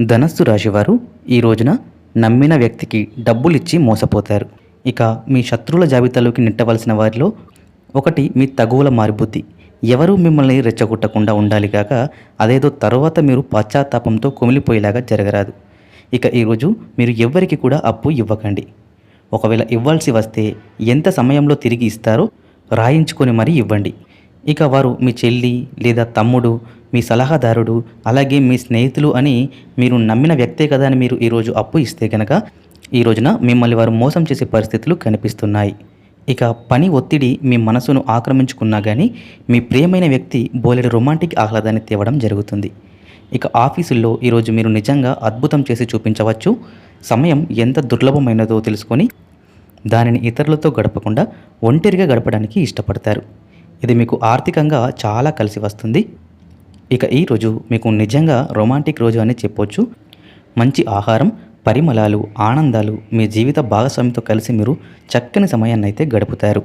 ధనస్సు రాశివారు ఈ రోజున నమ్మిన వ్యక్తికి డబ్బులిచ్చి మోసపోతారు. ఇక మీ శత్రువుల జాబితాలోకి నెట్టవలసిన వారిలో ఒకటి మీ తగువుల మారిబుద్ధి. ఎవరూ మిమ్మల్ని రెచ్చగొట్టకుండా ఉండాలి కాక అదేదో తర్వాత మీరు పశ్చాత్తాపంతో కుమిలిపోయేలాగా జరగరాదు. ఇక ఈరోజు మీరు ఎవ్వరికి కూడా అప్పు ఇవ్వకండి. ఒకవేళ ఇవ్వాల్సి వస్తే ఎంత సమయంలో తిరిగి ఇస్తారో రాయించుకొని మరీ ఇవ్వండి. ఇక వారు మీ చెల్లి లేదా తమ్ముడు మీ సలహాదారుడు అలాగే మీ స్నేహితులు అని మీరు నమ్మిన వ్యక్తే కదా అని మీరు ఈరోజు అప్పు ఇస్తే కనుక ఈ రోజున మిమ్మల్ని వారు మోసం చేసే పరిస్థితులు కనిపిస్తున్నాయి. ఇక పని ఒత్తిడి మీ మనసును ఆక్రమించుకున్నా కానీ మీ ప్రియమైన వ్యక్తి బోలెడు రొమాంటిక్ ఆహ్లాదాన్ని తేవడం జరుగుతుంది. ఇక ఆఫీసుల్లో ఈరోజు మీరు నిజంగా అద్భుతం చేసి చూపించవచ్చు. సమయం ఎంత దుర్లభమైనదో తెలుసుకొని దానిని ఇతరులతో గడపకుండా ఒంటరిగా గడపడానికి ఇష్టపడతారు. ఇది మీకు ఆర్థికంగా చాలా కలిసి వస్తుంది. ఇక ఈ రోజు మీకు నిజంగా రొమాంటిక్ రోజు అని చెప్పొచ్చు. మంచి ఆహారం పరిమళాలు ఆనందాలు మీ జీవిత భాగస్వామితో కలిసి మీరు చక్కని సమయాన్ని అయితే గడుపుతారు.